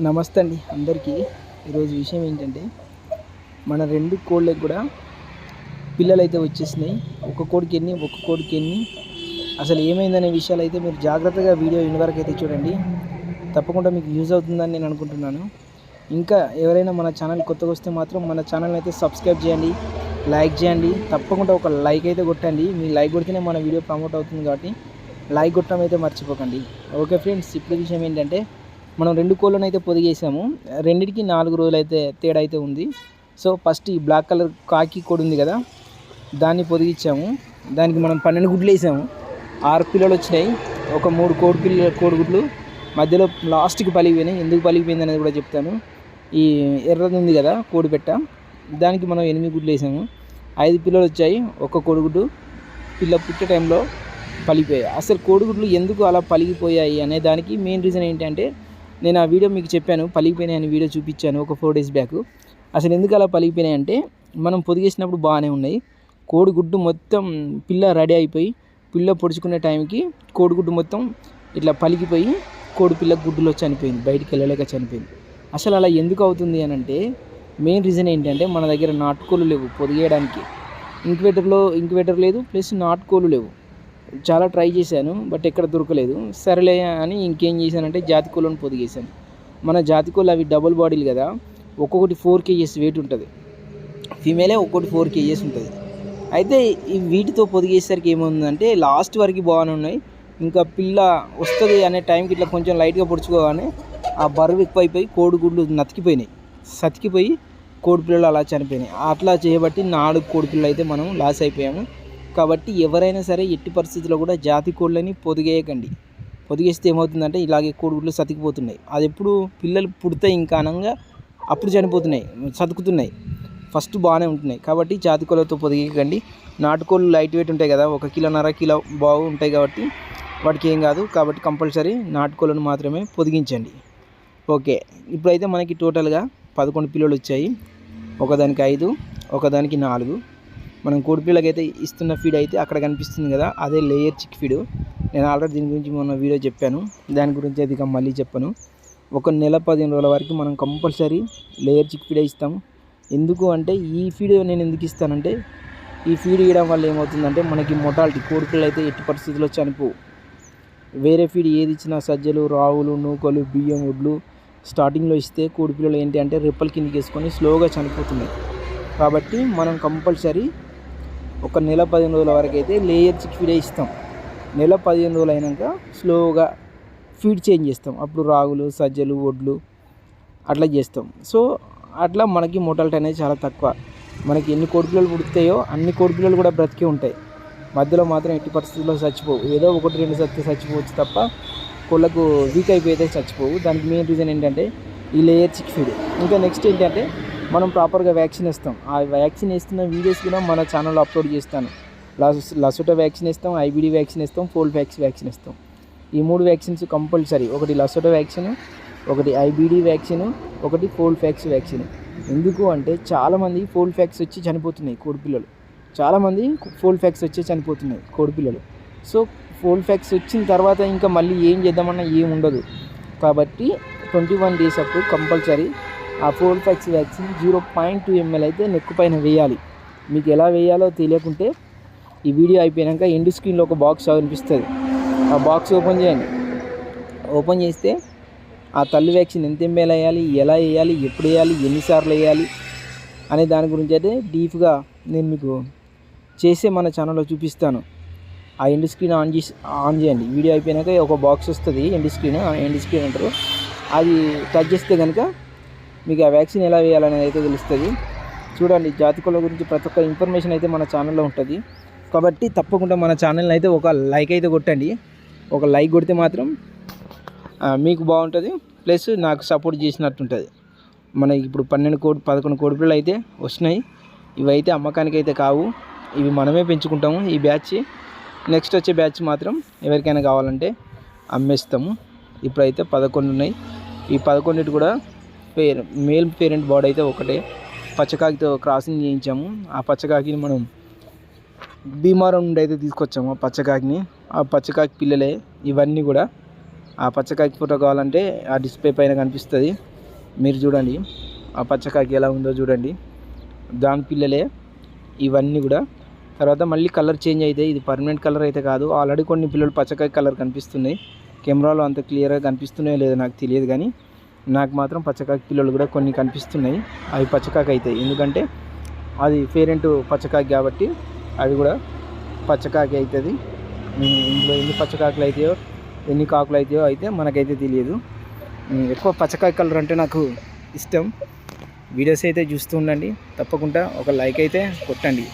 నమస్తే అండి అందరికీ. ఈరోజు విషయం ఏంటంటే మన రెండు కోళ్ళకి కూడా పిల్లలు అయితే వచ్చేసినాయి. ఒక కోడికి ఎన్ని ఒక కోడికి ఎన్ని. అసలు ఏమైందనే విషయాలు అయితే మీరు జాగ్రత్తగా వీడియో ఇన్ని వరకు అయితే చూడండి. తప్పకుండా మీకు యూజ్ అవుతుందని నేను అనుకుంటున్నాను. ఇంకా ఎవరైనా మన ఛానల్ కొత్తగా వస్తే మాత్రం మన ఛానల్ అయితే సబ్స్క్రైబ్ చేయండి లైక్ చేయండి. తప్పకుండా ఒక లైక్ అయితే కొట్టండి. మీ లైక్ కొడితేనే మన వీడియో ప్రమోట్ అవుతుంది కాబట్టి లైక్ కొట్టడం అయితే మర్చిపోకండి. ఓకే ఫ్రెండ్స్ ఇప్పుడు విషయం ఏంటంటే మనం రెండు కోళ్ళను అయితే పొదిగేసాము. రెండిటికి నాలుగు రోజులు అయితే తేడా అయితే ఉంది. సో ఫస్ట్ ఈ బ్లాక్ కలర్ కాకి కోడి ఉంది కదా దాన్ని పొదిగిచ్చాము. దానికి మనం పన్నెండు గుడ్లు వేసాము. ఆరు పిల్లలు వచ్చినాయి. ఒక మూడు కోడి పిల్ల కోడిగుడ్లు మధ్యలో లాస్ట్కి పలిగిపోయినాయి. ఎందుకు పలిగిపోయింది అనేది కూడా చెప్తాను. ఈ ఎర్రది ఉంది కదా కోడి పెట్ట. దానికి మనం ఎనిమిది గుడ్లు వేసాము. ఐదు పిల్లలు వచ్చాయి. ఒక కోడిగుడ్డు పిల్ల పుట్టే టైంలో పలిగిపోయాయి. అసలు కోడిగుడ్లు ఎందుకు అలా పలిగిపోయాయి అనే దానికి మెయిన్ రీజన్ ఏంటంటే నేను ఆ వీడియో మీకు చెప్పాను పలిగిపోయినాయి అని వీడియో చూపించాను ఒక ఫోర్ డేస్ బ్యాక్ అసలు ఎందుకు అలా పలిగిపోయినాయి అంటే మనం పొదిగేసినప్పుడు బాగానే ఉన్నాయి. కోడిగుడ్డు మొత్తం పిల్ల రెడీ అయిపోయి పిల్ల పొడుచుకునే టైంకి కోడిగుడ్డు మొత్తం ఇట్లా పలిగిపోయి కోడి పిల్ల గుడ్డులో చనిపోయింది బయటికి వెళ్ళలేక చనిపోయింది. అసలు అలా ఎందుకు అవుతుంది అని అంటే మెయిన్ రీజన్ ఏంటంటే మన దగ్గర నాటుకోళ్ళు లేవు పొదిగేయడానికి. ఇంక్యుబేటర్లో ఇంక్యుబేటర్ లేదు ప్లస్ నాటుకోళ్ళు లేవు. చాలా ట్రై చేశాను బట్ ఎక్కడ దొరకలేదు. సరేలే అని ఇంకేం చేశానంటే జాతి కోళ్ళను పొదిగేశాను. మన జాతి కోళ్ళు అవి డబుల్ బాడీలు కదా ఒక్కొక్కటి ఫోర్ కేజీస్ వెయిట్ ఉంటుంది. ఫీమేలే ఒక్కొక్కటి ఫోర్ కేజీస్ ఉంటుంది. అయితే ఈ వీటితో పొదిగేసరికి ఏముందంటే లాస్ట్ వరకు బాగానే ఉన్నాయి. ఇంకా పిల్ల వస్తుంది అనే టైంకి ఇట్లా కొంచెం లైట్గా పొడుచుకోగానే ఆ బరువు ఎక్కువైపోయి కోడిగుడ్లు నతికిపోయినాయి. సతికిపోయి కోడి పిల్లలు అలా చనిపోయినాయి. అట్లా చేయబట్టి నాలుగు కోడి పిల్లలు అయితే మనం లాస్ అయిపోయాము. కాబట్టి ఎవరైనా సరే ఎట్టి పరిస్థితుల్లో కూడా జాతి కోళ్ళని పొదిగేయకండి. పొదిగేస్తే ఏమవుతుందంటే ఇలాగే కోడిగుడ్లు సతికిపోతున్నాయి. అది ఎప్పుడు పిల్లలు పుడతాయి ఇంకా అనంగా అప్పుడు చనిపోతున్నాయి సతుకుతున్నాయి. ఫస్ట్ బాగానే ఉంటున్నాయి. కాబట్టి జాతి కోళ్ళతో పొదిగేయకండి. నాటుకోళ్ళు లైట్ వెయిట్ ఉంటాయి కదా ఒక కిలోన్నర కిలో బాగు ఉంటాయి కాబట్టి వాటికి ఏం కాదు. కాబట్టి కంపల్సరీ నాటుకోళ్ళను మాత్రమే పొదిగించండి. ఓకే. ఇప్పుడైతే మనకి టోటల్గా పదకొండు పిల్లలు వచ్చాయి. ఒకదానికి ఐదు ఒకదానికి నాలుగు మనం కోడిపిల్లకి అయితే ఇస్తున్న ఫీడ్ అయితే అక్కడ కనిపిస్తుంది కదా అదే లేయర్ చిక్ ఫీడ్ నేను ఆల్రెడీ దీని గురించి మొన్న వీడియో చెప్పాను. దాని గురించి అది మళ్ళీ చెప్పాను. ఒక నెల పదిహేను రోజుల వరకు మనం కంపల్సరీ లేయర్ చిక్ ఫీడే ఇస్తాము. ఎందుకు అంటే ఈ ఫీడ్ నేను ఎందుకు ఇస్తానంటే ఈ ఫీడ్ ఇవ్వడం వల్ల ఏమవుతుందంటే మనకి మొటాలిటీ కోడిపిల్లలు అయితే ఎట్టి పరిస్థితుల్లో చనిపోవు వేరే ఫీడ్ ఏది ఇచ్చినా సజ్జలు రావులు నూకలు బియ్యం వడ్లు స్టార్టింగ్లో ఇస్తే కోడిపిల్లలు ఏంటి అంటే రెప్పల కిందకి వేసుకొని స్లోగా చనిపోతున్నాయి. కాబట్టి మనం కంపల్సరీ ఒక నెల పదిహేను రోజుల వరకు అయితే లేయర్ చిక్ ఫీడే ఇస్తాం. నెల పదిహేను రోజులు అయినాక స్లోగా ఫీడ్ చేంజ్ చేస్తాం. అప్పుడు రాగులు సజ్జలు ఒడ్లు అట్లా చేస్తాం. సో అట్లా మనకి మోటాలిటీ అనేది చాలా తక్కువ. మనకి ఎన్ని కోడిపిల్లలు పుడతాయో అన్ని కోడిపిల్లలు కూడా బ్రతికే ఉంటాయి. మధ్యలో మాత్రం ఎట్టి పరిస్థితుల్లో చచ్చిపోవు. ఏదో ఒకటి రెండు సత్తే చచ్చిపోవచ్చు తప్ప కోళ్ళకు వీక్ అయిపోయితే చచ్చిపోవు. దానికి మెయిన్ రీజన్ ఏంటంటే ఈ లేయర్ చిక్ ఫీడ్ ఇంకా నెక్స్ట్ ఏంటంటే మనం ప్రాపర్గా వ్యాక్సిన్ ఇస్తాం. ఆ వ్యాక్సిన్ ఇస్తున్న వీడియోస్ కూడా మన ఛానల్లో అప్లోడ్ చేస్తాను. లస్ లసోటా వ్యాక్సిన్ ఇస్తాం ఐబిడి వ్యాక్సిన్ ఇస్తాం ఫోల్ వ్యాక్స్ వ్యాక్సిన్ ఇస్తాం. ఈ మూడు వ్యాక్సిన్స్ కంపల్సరీ ఒకటి లసోటా వ్యాక్సిన్ ఒకటి ఐబిడి వ్యాక్సిన్ ఒకటి ఫోల్డ్ ఫ్యాక్స్ వ్యాక్సిన్ ఎందుకు అంటే చాలామంది ఫోల్ ఫ్యాక్స్ వచ్చి చనిపోతున్నాయి కోడిపిల్లలు చాలామంది ఫోల్ ఫ్యాక్స్ వచ్చి చనిపోతున్నాయి కోడిపిల్లలు సో ఫోల్ ఫ్యాక్స్ వచ్చిన తర్వాత ఇంకా మళ్ళీ ఏం చేద్దామన్నా ఏం ఉండదు. కాబట్టి ట్వంటీ వన్ డేస్ అప్పుడు కంపల్సరీ ఆ fowl pox vaccine zero point two ML అయితే నెక్కు పైన వేయాలి. మీకు ఎలా వేయాలో తెలియకుంటే ఈ వీడియో అయిపోయాక ఎండ్ స్క్రీన్లో ఒక బాక్స్ కనిపిస్తుంది ఆ బాక్స్ ఓపెన్ చేయండి. ఓపెన్ చేస్తే ఆ తల్లి వ్యాక్సిన్ ఎంత ఎంఎల్ వేయాలి ఎలా వేయాలి ఎప్పుడు వేయాలి ఎన్నిసార్లు వేయాలి అనే దాని గురించి అయితే డీప్గా నేను మీకు చేసే మన ఛానల్లో చూపిస్తాను. ఆ ఎండ్ స్క్రీన్ ఆన్ చేసి ఆన్ చేయండి. వీడియో అయిపోయాక ఒక బాక్స్ వస్తుంది ఎండ్ స్క్రీన్ ఎండ్ స్క్రీన్ అంటారు. అది టచ్ చేస్తే కనుక మీకు ఆ వ్యాక్సిన్ ఎలా వేయాలనేది అయితే తెలుస్తుంది. చూడండి జాతికుల గురించి ప్రతి ఒక్క ఇన్ఫర్మేషన్ అయితే మన ఛానల్లో ఉంటుంది. కాబట్టి తప్పకుండా మన ఛానల్ని అయితే ఒక లైక్ అయితే కొట్టండి. ఒక లైక్ కొడితే మాత్రం మీకు బాగుంటుంది. ప్లస్ నాకు సపోర్ట్ చేసినట్టు ఉంటుంది మన ఇప్పుడు పన్నెండు కోడి పదకొండు కోడి పిల్లలు అయితే వస్తున్నాయి. ఇవైతే అమ్మకానికి అయితే కావు. ఇవి మనమే పెంచుకుంటాము ఈ బ్యాచ్. నెక్స్ట్ వచ్చే బ్యాచ్ మాత్రం ఎవరికైనా కావాలంటే అమ్మేస్తాము. ఇప్పుడైతే పదకొండు ఉన్నాయి. ఈ పదకొండిటి కూడా పేర్ మేల్ పేరెంట్ బర్డ్ అయితే ఒకటే. పచ్చకాకితో క్రాసింగ్ చేయించాము. ఆ పచ్చకాకిని మనం భీమారం నుండి అయితే తీసుకొచ్చాము ఆ పచ్చకాకిని. ఆ పచ్చకాకి పిల్లలే ఇవన్నీ కూడా. ఆ పచ్చకాకి ఫోటో కావాలంటే ఆ డిస్ప్లే పైన కనిపిస్తుంది. మీరు చూడండి ఆ పచ్చకాకి ఎలా ఉందో చూడండి. దాని పిల్లలే ఇవన్నీ కూడా. తర్వాత మళ్ళీ కలర్ చేంజ్ అయితే ఇది పర్మనెంట్ కలర్ అయితే కాదు. ఆల్రెడీ కొన్ని పిల్లలు పచ్చకాయ కలర్ కనిపిస్తున్నాయి. కెమెరాలో అంత క్లియర్గా కనిపిస్తున్నాయో లేదో నాకు తెలియదు కానీ నాకు మాత్రం పచ్చకాకి పిల్లలు కూడా కొన్ని కనిపిస్తున్నాయి. అవి పచ్చకాకి అవుతాయి ఎందుకంటే అది పేరెంట్ పచ్చకాకి కాబట్టి అవి కూడా పచ్చకాకి అవుతుంది ఇందులో ఎన్ని పచ్చకాకులు అవుతాయో ఎన్ని కాకులు అవుతాయో అయితే మనకైతే తెలియదు. ఎక్కువ పచ్చకాయ కలర్ అంటే నాకు ఇష్టం. వీడియోస్ అయితే చూస్తూ ఉండండి. తప్పకుండా ఒక లైక్ అయితే కొట్టండి.